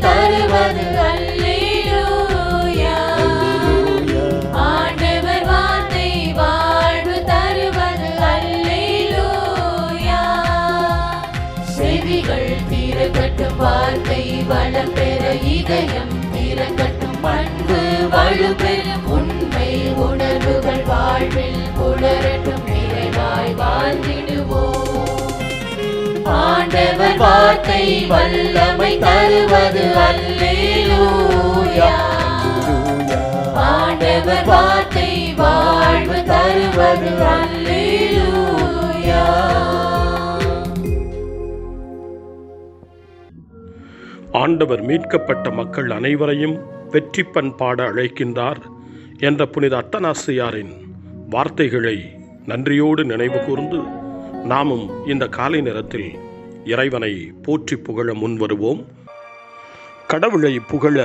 தருவது ஆண்டவர் வார்த்தை வாழ்வு தருவது செவிகள் திறக்கட்டும் வார்த்தை வளம் பெற இதயம் திறக்கட்டும் பண்பு வலுப்பெறும் உண்மை உணர்வுகள் வாழ்வில் புலரட்டும் நிறைவாய் வாழ்ந்திடுவோம். ஆண்டவர் வார்த்தை வல்லமை தருவது. அல்லேலூயா. ஆண்டவர் வார்த்தை வாழ்வு தருவது. அல்லேலூயா. ஆண்டவர் மீட்கப்பட்ட மக்கள் அனைவரையும் வெற்றி பண்பாட அழைக்கின்றார் என்ற புனித அத்தனாசியாரின் வார்த்தைகளை நன்றியோடு நினைவு கூர்ந்து நாமும் இந்த காலை நேரத்தில் இறைவனை போற்றி புகழ முன்வருவோம் கடவுளை புகழ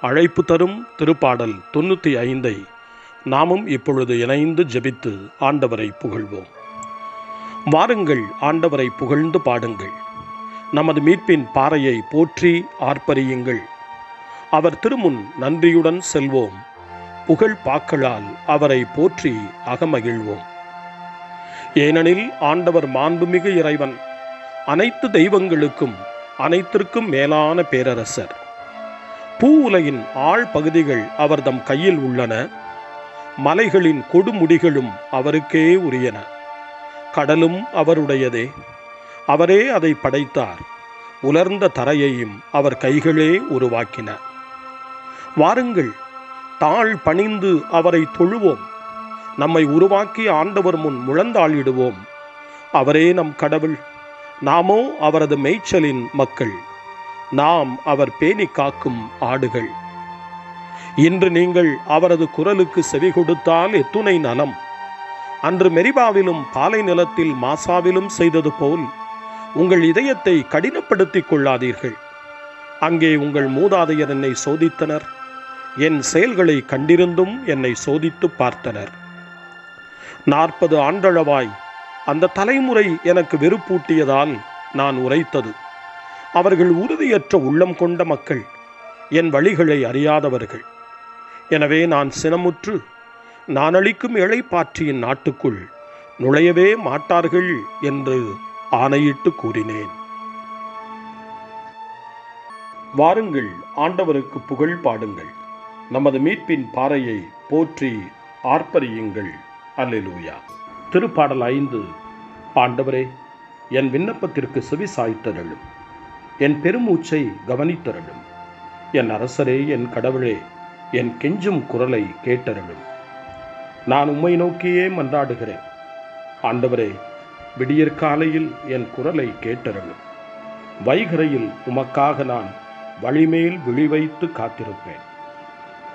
அழைப்பு தரும் திருப்பாடல் தொண்ணூற்றி ஐந்தை நாமும் இப்பொழுது இணைந்து ஜெபித்து ஆண்டவரை புகழ்வோம். வாருங்கள் ஆண்டவரை புகழ்ந்து பாடுங்கள். நமது மீட்பின் பாறையை போற்றி ஆர்ப்பரியுங்கள். அவர் திருமுன் நன்றியுடன் செல்வோம். புகழ் பாக்களால் அவரை போற்றி அகமகிழ்வோம். ஏனெனில் ஆண்டவர் மாண்புமிகு இறைவன் அனைத்து தெய்வங்களுக்கும் அனைத்திற்கும் மேலான பேரரசர். பூ உலகின் ஆழ் பகுதிகள் அவர்தம் கையில் உள்ளன. மலைகளின் கொடுமுடிகளும் அவருக்கே உரியன. கடலும் அவருடையதே. அவரே அதை படைத்தார். உலர்ந்த தரையையும் அவர் கைகளே உருவாக்கின. வாருங்கள் தாழ் பணிந்து அவரை தொழுவோம். நம்மை உருவாக்கி ஆண்டவர் முன் முழந்தாளிடுவோம். அவரே நம் கடவுள். நாமோ அவரது மேய்ச்சலின் மக்கள். நாம் அவர் பேணி காக்கும் ஆடுகள். இன்று நீங்கள் அவரது குரலுக்கு செவி கொடுத்தால் எத்துணை நலம். அன்று மெரிபாவிலும் பாலை நிலத்தில் மாசாவிலும் செய்தது போல் உங்கள் இதயத்தை கடினப்படுத்திக் கொள்ளாதீர்கள். அங்கே உங்கள் மூதாதையர் என்னை சோதித்தனர். என் செயல்களை கண்டிருந்தும் என்னை சோதித்து பார்த்தனர். நாற்பது ஆண்டளவாய் அந்த தலைமுறை எனக்கு வெறுப்பூட்டியதால் நான் உரைத்தது. அவர்கள் உறுதியற்ற உள்ளம் கொண்ட மக்கள் என் வழிகளை அறியாதவர்கள். எனவே நான் சினமுற்று நான் அளிக்கும் இழைப்பாற்றியின் நாட்டுக்குள் நுழையவே மாட்டார்கள் என்று ஆணையிட்டு கூறினேன். வாருங்கள் ஆண்டவருக்கு புகழ் பாடுங்கள். நமது மீட்பின் பாறையை போற்றி ஆர்ப்பரியுங்கள். அல்லேலூயா. திருப்பாடல் ஐந்து. ஆண்டவரே என் விண்ணப்பத்திற்கு செவி சாய்த்தருளும் என் பெருமூச்சை கவனித்தருளும். என் அரசரே என் கடவுளே என் கெஞ்சும் குரலை கேட்டருளும். நான் உம்மை நோக்கியே மன்றாடுகிறேன். ஆண்டவரே விடியற்காலையில் என் குரலை கேட்டருளும். வைகரையில் உமக்காக நான் வழிமேல் விழிவைத்து காத்திருப்பேன்.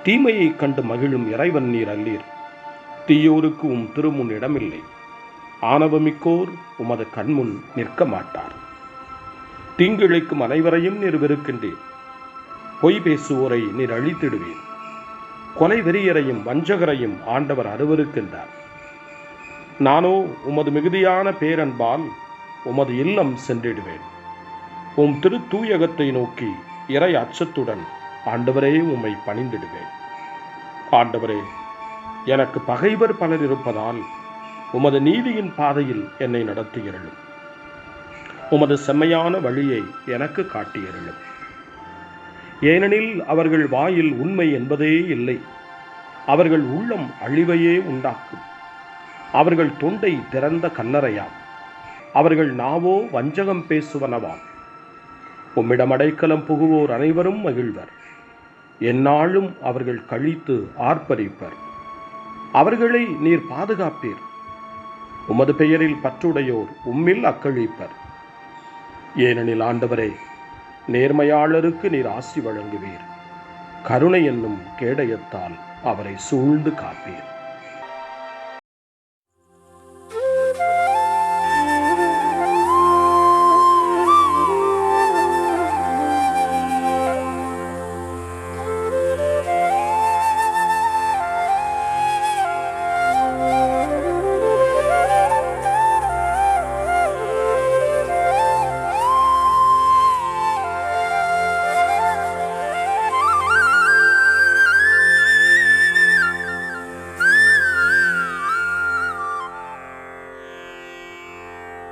தீமையைக் கண்டு மகிழும் இறைவன் நீர் அல்லீர். தீயோருக்கு உம் திருமுன் இடமில்லை ஆணவமிக்கோர் உமது கண்முன் நிற்க மாட்டார் தீங்கிழைக்கும் அனைவரையும் நீர் வெறுக்கின்றீர். பொய் பேசுவோரை நீர் அழித்திடுவீர். கொலை வெறியரையும் வஞ்சகரையும் ஆண்டவர் அருவருக்கின்றார். நானோ உமது மிகுதியான பேரன்பால் உமது இல்லம் சென்றிடுவேன். உம் திரு தூயகத்தை நோக்கி இறை அச்சத்துடன் ஆண்டவரே உம்மை பணிந்திடுவேன். ஆண்டவரே எனக்கு பகைவர் பலர் இருப்பதால் உமது நீதியின் பாதையில் என்னை நடத்துகிறளும் உமது செம்மையான வழியை எனக்கு காட்டியிருளும். ஏனெனில் அவர்கள் வாயில் உண்மை என்பதே இல்லை. அவர்கள் உள்ளம் அழிவையே உண்டாக்கும். அவர்கள் தொண்டை திறந்த கல்லறையாம் அவர்கள் நாவோ வஞ்சகம் பேசுவனவாம். உம்மிடம் அடைக்கலம் புகுவோர் அனைவரும் மகிழ்வர். எந்நாளும் அவர்கள் கழித்து ஆர்ப்பரிப்பர். அவர்களை நீர் பாதுகாப்பீர். உமது பெயரில் பற்றுடையோர் உம்மில் அக்கழிப்பர். ஏனெனில் ஆண்டவரே நேர்மையாளருக்கு நீர் ஆசி வழங்குவீர். கருணை என்னும் கேடயத்தால் அவரை சூழ்ந்து காப்பீர்.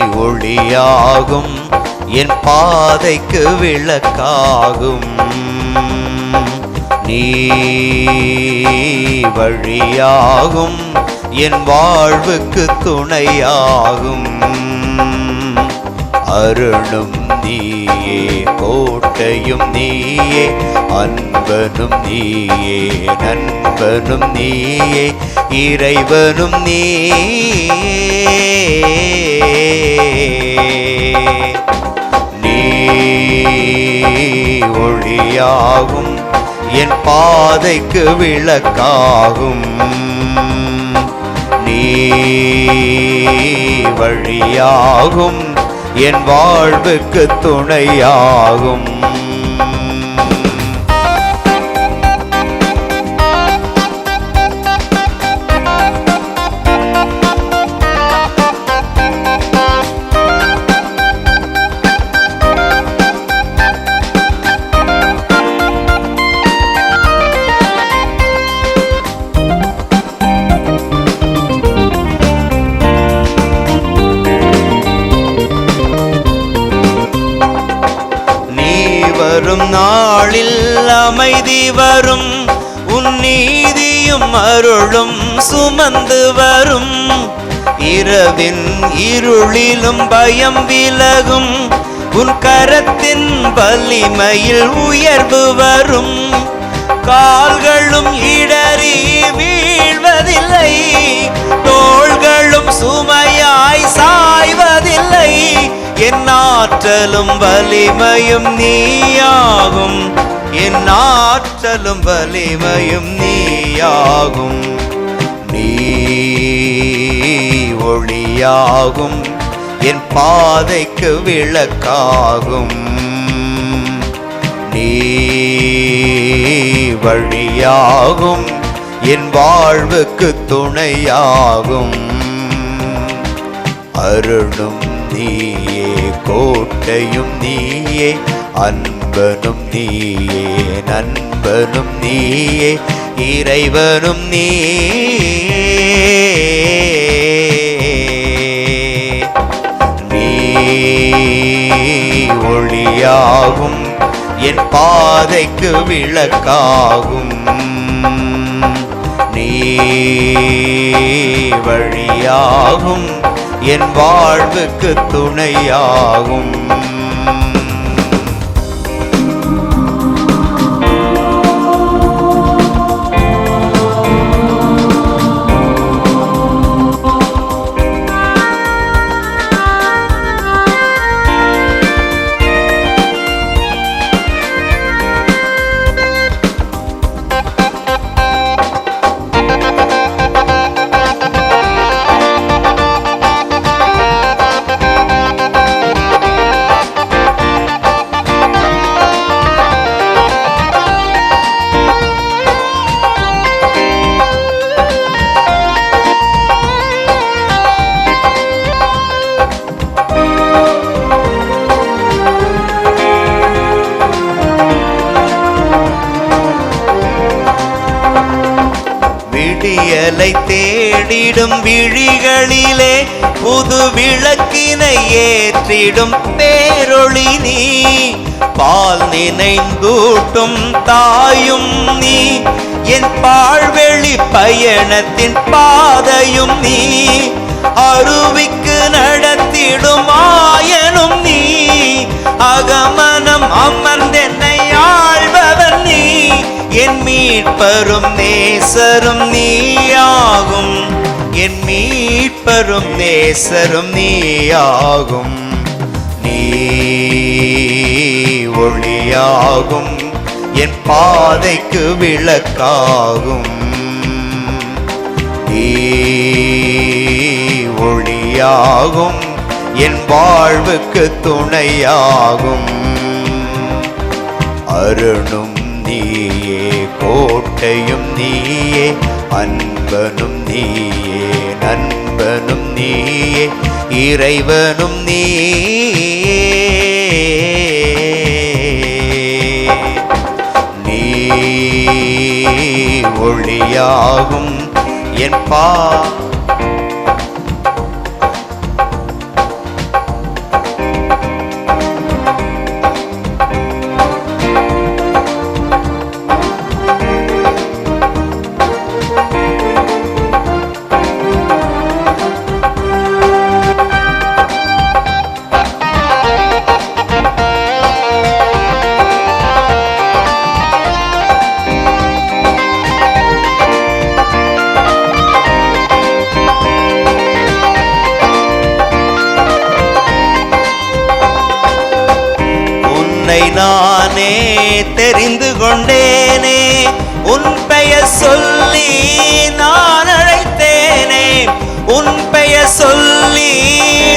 ஒளியாகும். என் பாதைக்கு விளக்காகும். நீ வழியாகும். என் வாழ்வுக்கு துணையாகும். அருளும் நீயே கோட்டையும் நீயே அன்பனும் நீயே நண்பனும் நீயே இறைவனும் நீயே. நீ ஒளியாகும் என் பாதைக்கு விளக்காகும். நீ வழியாகும் என் வாழ்வுக்கு துணையாகும். நாளில் அமைதி வரும். உன்னீதியும் அருளும் சுமந்து வரும். இரவின் இருளிலும் பயம் விலகும். உன் கரத்தின் வலிமையில் உயர்வு வரும். கால்களும் இடறி வீழ்வதில்லை. தோள்களும் சுமை என் ஆற்றலும் வலிமையும் நீயாகும். என் ஆற்றலும் வலிமையும் நீயாகும். நீ ஒளியாகும். என் பாதைக்கு விளக்காகும். நீ வழியாகும். என் வாழ்வுக்கு துணையாகும். அருளும் நீயே கோட்டையும் நீயே அன்பனும் நீயே நண்பனும் நீயே இறைவனும் நீ ஒளியாகும் என் பாதைக்கு விளக்காகும். நீ வழியாகும் என் வாழ்வுக்கு துணையாகும். ஏற்றிடும் பேரொளி நீ. பால் நினைந்தூட்டும் தாயும் நீ. என் பாழ்வெளி பயணத்தின் பாதையும் நீ. அருவிக்கு நடத்திடும் ஆயனும் நீ. அகமனம் அமர்ந்தென்னை ஆழ்பவன் நீ. என் மீட்பரும் நேசரும் நீயாகும் என் மீட்பரும் நேசரும் நீயாகும். நீ ஒளியாகும். என் பாதைக்கு விளக்காகும். நீ ஒளியாகும். என் வாழ்வுக்கு துணையாகும். அருணும் நீயே கோட்டையும் நீயே அன்பனும் நீயே. நண்பனும் நீயே இறைவனும் நீயே. நீ ஒளியாகும் என் பா உன்னை நானே தெரிந்து கொண்டேனே. உன் பெயர் சொல்லி நான் அழைத்தேனே. உன் பெயர் சொல்லி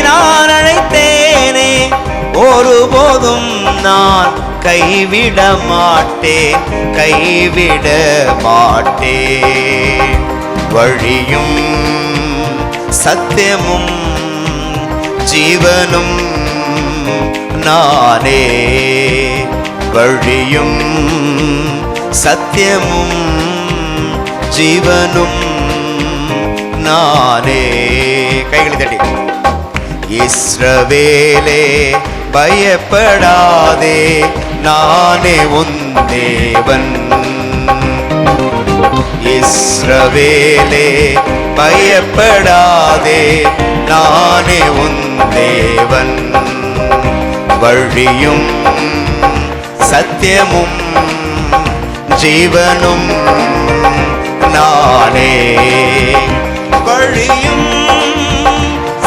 நான் அழைத்தேனே. ஒருபோதும் நான் கைவிட மாட்டேன் கைவிட மாட்டேன். வழியும் சத்தியமும் ஜீவனும் நானே வழியும் சத்தியமும் ஜீவனும் நானே. கைகளை தட்டி. இஸ்ரவேலே பயப்படாதே நானே உன் தேவன். இஸ்ரவேலே பயப்படாதே நானே உன் தேவன். வழியும் சத்தியமும் ஜீவனும் நானே. வழியும்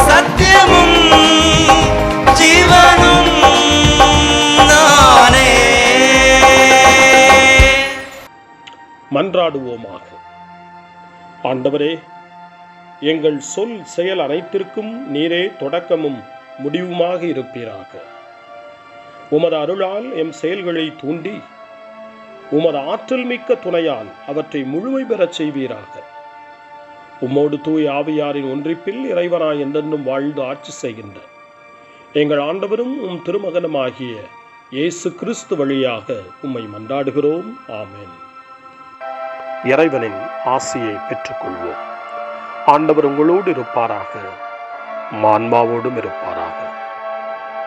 சத்தியமும் ஜீவனும் நானே. மன்றாடுவோமாக. ஆண்டவரே எங்கள் சொல் செயல் அனைத்திற்கும் நீரே தொடக்கமும் முடிவுமாக இருப்பீராக. உமது அருளால் எம் செயல்களை தூண்டி உமது ஆற்றல் மிக்க துணையால் அவற்றை முழுமை பெறச் செய்வீராக. உம்மோடு தூய் ஆவியாரின் ஒன்றிப்பில் இறைவனாய் என்றென்றும் வாழ்ந்து ஆட்சி செய்கின்ற எங்கள் ஆண்டவரும் உம் திருமகனுமாகிய இயேசு கிறிஸ்து வழியாக உம்மை மன்றாடுகிறோம். ஆமென். இறைவனின் ஆசியை பெற்றுக்கொள்வோம். ஆண்டவர் உங்களோடு இருப்பாராக மான்மாவோடும் இருப்பாராக.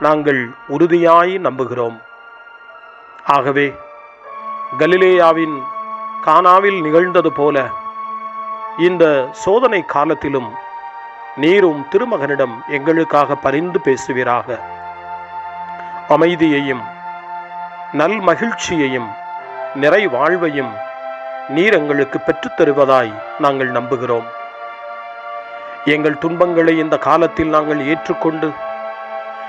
நாங்கள் உறுதியாய் நம்புகிறோம். ஆகவே கலிலேயாவின் கானாவில் நிகழ்ந்தது போல இந்த சோதனை காலத்திலும் நீரும் திருமகனிடம் எங்களுக்காக பரிந்து பேசுவீராக. அமைதியையும் நல் மகிழ்ச்சியையும் நிறை வாழ்வையும் நீர் எங்களுக்கு பெற்றுத் தருவதாய் நாங்கள் நம்புகிறோம். எங்கள் துன்பங்களை இந்த காலத்தில் நாங்கள் ஏற்றுக்கொண்டு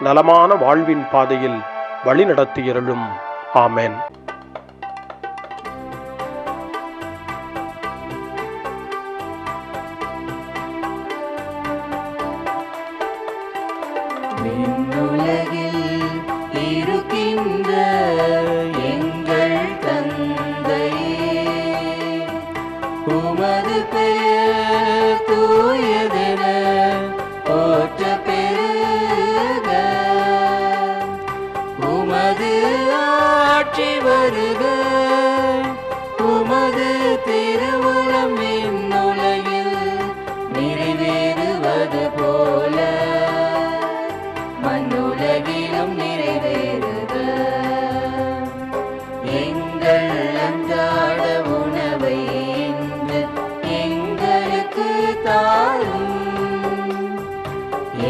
நலமான வாழ்வின் பாதையில் வழிநடத்தியருளும் ஆமேன்.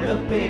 அருள பெற்றவர்